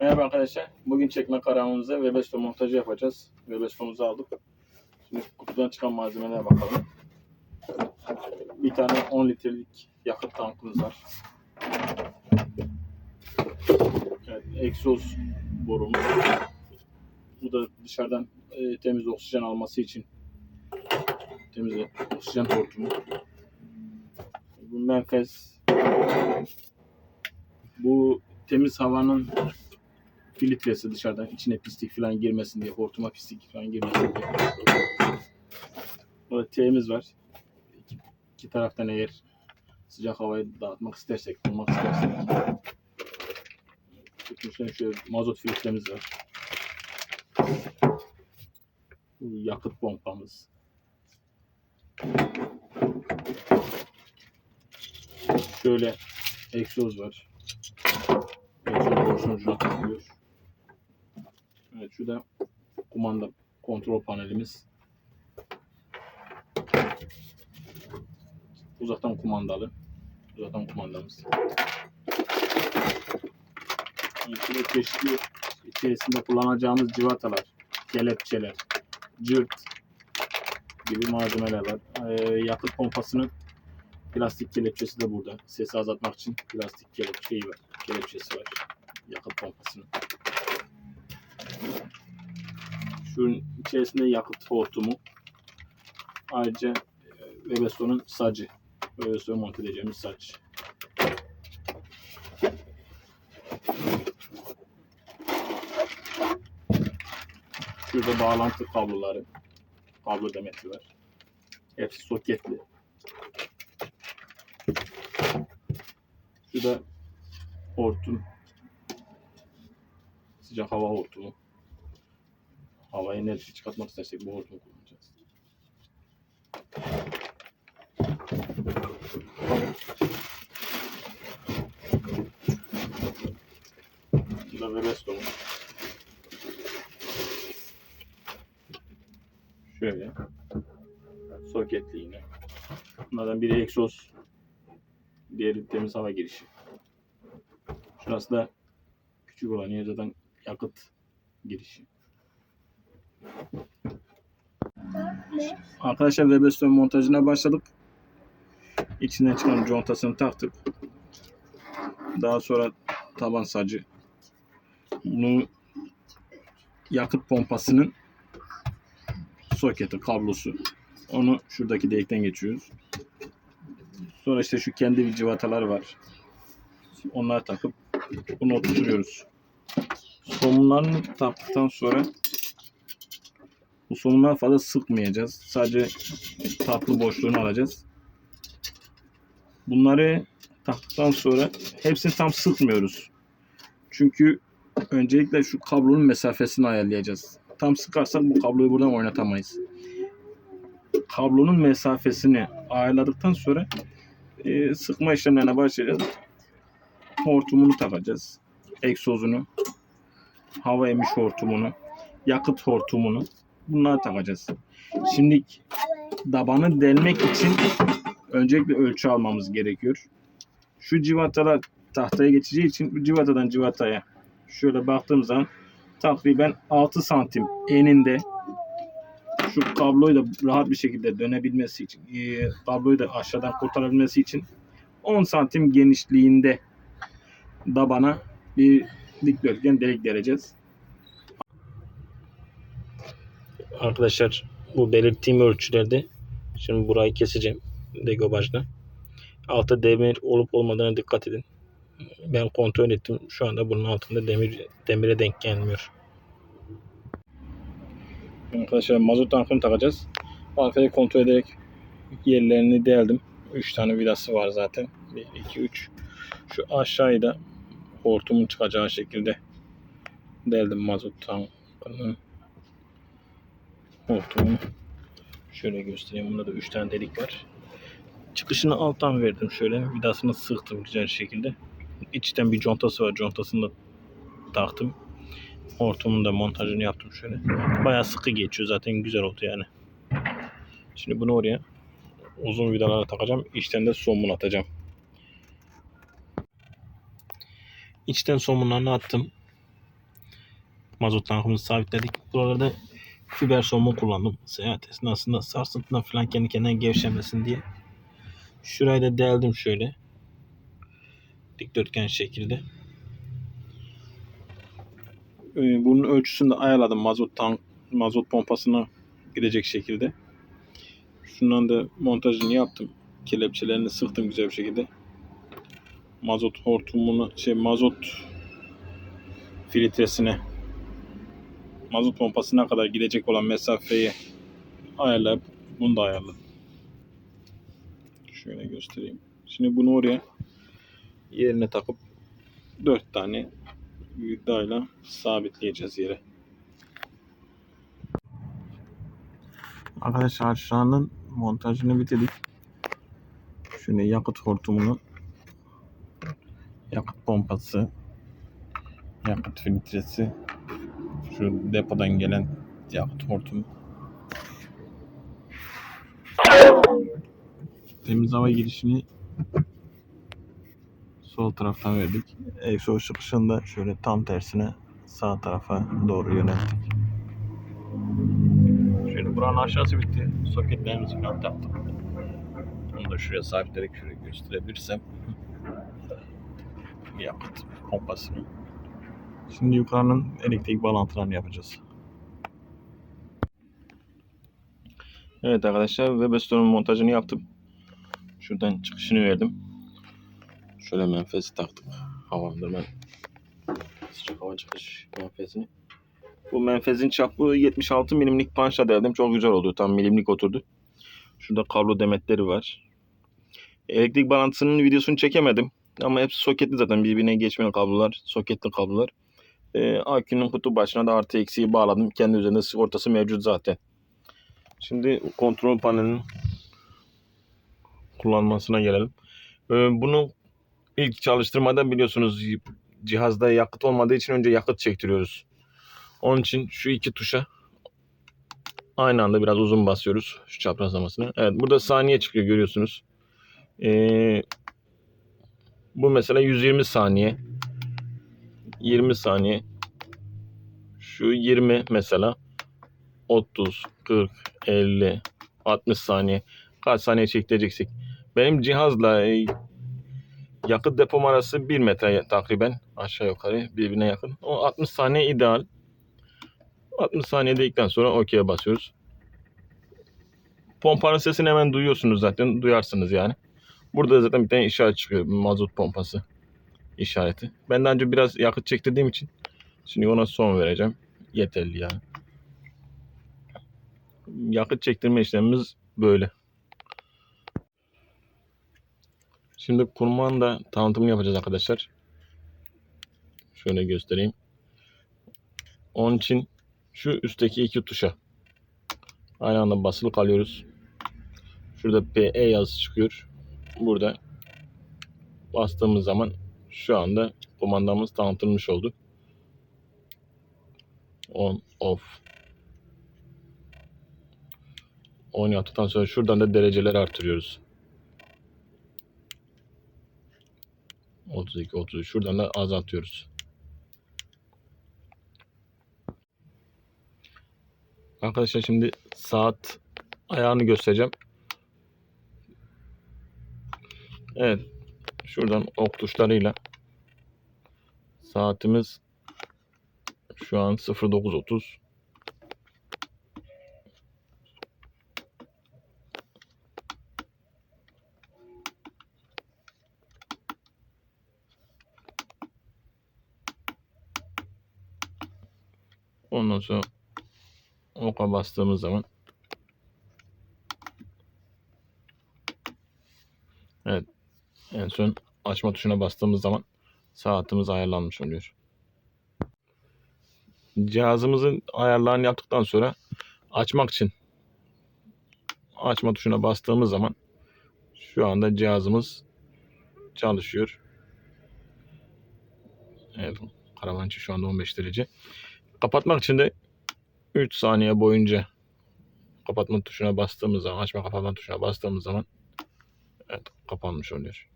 Merhaba arkadaşlar. Bugün çekme kararımızda Webesto montajı yapacağız. Webesto'muzu aldık. Şimdi kutudan çıkan malzemelere bakalım. Bir tane 10 litrelik yakıt tankımız var. Evet, egzoz borumuz. Bu da dışarıdan e, temiz oksijen alması için temiz oksijen hortumu. Bu menfez. Bu temiz havanın filtresi dışarıdan içine pislik falan girmesin diye hortuma pislik falan girmesin diye. Burada T'miz var. İki, iki taraftan eğer sıcak havayı dağıtmak istersek, bulmak istersek. Tutmuşlar şöyle mazot filtremiz var. Yakıt pompamız. Şöyle egzoz var. Egzoz ucuna takılıyor. Evet şu da kumanda kontrol panelimiz. Uzaktan kumandalı. Uzaktan kumandamız. Şurada çeşitli içerisinde kullanacağımız civatalar, kelepçeler, cırt gibi malzemeler var. Ee, yakıt pompasının plastik kelepçesi de burada. Sesi azaltmak için plastik kelepçeyi var. Kelepçesi var. Yakıt pompasının. Şunun içerisinde yakıt hortumu. Ayrıca e, Webesto'nun sacı. Webesto'ya monte edeceğimiz saç. Şurada bağlantı kabloları. Kablo demeti var. Hepsi soketli. Şurada hortum. Sıcak hava hortumu. Havayı nerede çıkartmak istersek bu hortumu kullanacağız. Bu da Webesto. Şöyle. Soketli yine. Bunlardan biri egzoz. Diğeri temiz hava girişi. Şurası da küçük olan yer zaten yakıt girişi. Arkadaşlar Webesto montajına başladık. İçinden çıkan contasını taktık. Daha sonra taban sacı. Bunu yakıt pompasının soketi, kablosu. Onu şuradaki delikten geçiyoruz. Sonra işte şu kendi civatalar var. Onları takıp bunu oturtuyoruz. Somunlarını taktıktan sonra bu somunları fazla sıkmayacağız. Sadece tatlı boşluğunu alacağız. Bunları taktıktan sonra hepsini tam sıkmıyoruz. Çünkü öncelikle şu kablonun mesafesini ayarlayacağız. Tam sıkarsak bu kabloyu buradan oynatamayız. Kablonun mesafesini ayarladıktan sonra e, sıkma işlemlerine başlayacağız. Hortumunu takacağız. Egzozunu, hava emiş hortumunu, yakıt hortumunu bunları takacağız. Şimdi tabanı delmek için öncelikle ölçü almamız gerekiyor. Şu civatalar tahtaya geçeceği için bu civatadan civataya şöyle baktığım zaman takriben 6 santim eninde şu kabloyu da rahat bir şekilde dönebilmesi için e, kabloyu da aşağıdan kurtarabilmesi için 10 santim genişliğinde dabana bir dikdörtgen delik deleceğiz. Arkadaşlar bu belirttiğim ölçülerde şimdi burayı keseceğim degobajla. Altta demir olup olmadığına dikkat edin. Ben kontrol ettim. Şu anda bunun altında demir demire denk gelmiyor. Arkadaşlar mazot tankını takacağız. Arkayı kontrol ederek yerlerini deldim. 3 tane vidası var zaten. 1, 2, 3. Şu aşağıyı da hortumun çıkacağı şekilde deldim mazot tankının hortumunu. Şöyle göstereyim. Bunda da 3 tane delik var. Çıkışını alttan verdim şöyle. Vidasını sıktım güzel şekilde. İçten bir contası var. Contasını da taktım. Hortumun da montajını yaptım şöyle. Bayağı sıkı geçiyor zaten güzel oldu yani. Şimdi bunu oraya uzun vidalara takacağım. İçten de somun atacağım. İçten somunlarını attım. mazot tankımızı sabitledik. Buralarda fiber somun kullandım. Seyahat esnasında sarsıntıdan falan kendi kendine gevşemesin diye. Şurayı da deldim şöyle. Dikdörtgen şekilde. Ee, Bunun ölçüsünü de ayarladım mazot tank mazot pompasına girecek şekilde. Şundan da montajını yaptım. Kelepçelerini sıktım güzel bir şekilde. Mazot hortumunu şey mazot filtresine mazot pompasına kadar gidecek olan mesafeyi ayarlayıp bunu da ayarladım. Şöyle göstereyim. Şimdi bunu oraya yerine takıp 4 tane vidayla sabitleyeceğiz yere. Arkadaşlar şu anın montajını bitirdik. Şöyle yakıt hortumunu yakıt pompası yakıt filtresi şu depodan gelen yakıt hortumu temiz hava girişini sol taraftan verdik. Egzoz çıkışını da şöyle tam tersine sağ tarafa doğru yönelttik. Şöyle buranın aşağısı bitti. Soketlerimizi falan taktık. Onu da şuraya sabitledik. Şöyle gösterebilirsem. Yakıt pompasını. Şimdi yukarının elektrik bağlantılarını yapacağız. Evet arkadaşlar Webestone'un montajını yaptım. Şuradan çıkışını verdim. Şöyle menfezi taktık. Havalandırma sıcak hava çıkış menfezini. Bu menfezin çapı 76 milimlik panşla deldim. Çok güzel oldu. Tam milimlik oturdu. Şurada kablo demetleri var. Elektrik bağlantısının videosunu çekemedim. Ama hepsi soketli zaten. Birbirine geçmeyen kablolar. Soketli kablolar. Ee, akünün kutu başına da artı eksiği bağladım. Kendi üzerinde sigortası mevcut zaten. Şimdi kontrol panelinin kullanmasına gelelim. Ee, bunu ilk çalıştırmada biliyorsunuz cihazda yakıt olmadığı için önce yakıt çektiriyoruz. Onun için şu iki tuşa aynı anda biraz uzun basıyoruz şu çaprazlamasını. Evet burada saniye çıkıyor görüyorsunuz. Ee, bu mesela 120 saniye. 20 saniye. Şu 20 mesela 30, 40, 50, 60 saniye. Kaç saniye çektireceksek. Benim cihazla e, yakıt depom arası 1 metre takriben aşağı yukarı birbirine yakın. O 60 saniye ideal. 60 saniye dedikten sonra OK'ye basıyoruz. Pompanın sesini hemen duyuyorsunuz zaten. Duyarsınız yani. Burada zaten bir tane işaret çıkıyor. Mazot pompası işareti. Ben daha önce biraz yakıt çektirdiğim için şimdi ona son vereceğim. Yeterli yani. Yakıt çektirme işlemimiz böyle. Şimdi kurmanın da tanıtımını yapacağız arkadaşlar. Şöyle göstereyim. Onun için şu üstteki iki tuşa aynı anda basılı kalıyoruz. Şurada PE yazısı çıkıyor. Burada bastığımız zaman şu anda kumandamız tanıtılmış oldu. On, off. On yaptıktan sonra şuradan da dereceleri artırıyoruz. 32, 33. Şuradan da azaltıyoruz. Arkadaşlar şimdi saat ayağını göstereceğim. Evet. Şuradan ok tuşlarıyla saatimiz şu an 09.30. Ondan sonra oka bastığımız zaman Evet. En son açma tuşuna bastığımız zaman saatimiz ayarlanmış oluyor. Cihazımızın ayarlarını yaptıktan sonra açmak için açma tuşuna bastığımız zaman şu anda cihazımız çalışıyor. Evet, karavançı şu anda 15 derece. Kapatmak için de 3 saniye boyunca kapatma tuşuna bastığımız zaman, açma kapatma tuşuna bastığımız zaman evet, kapanmış oluyor.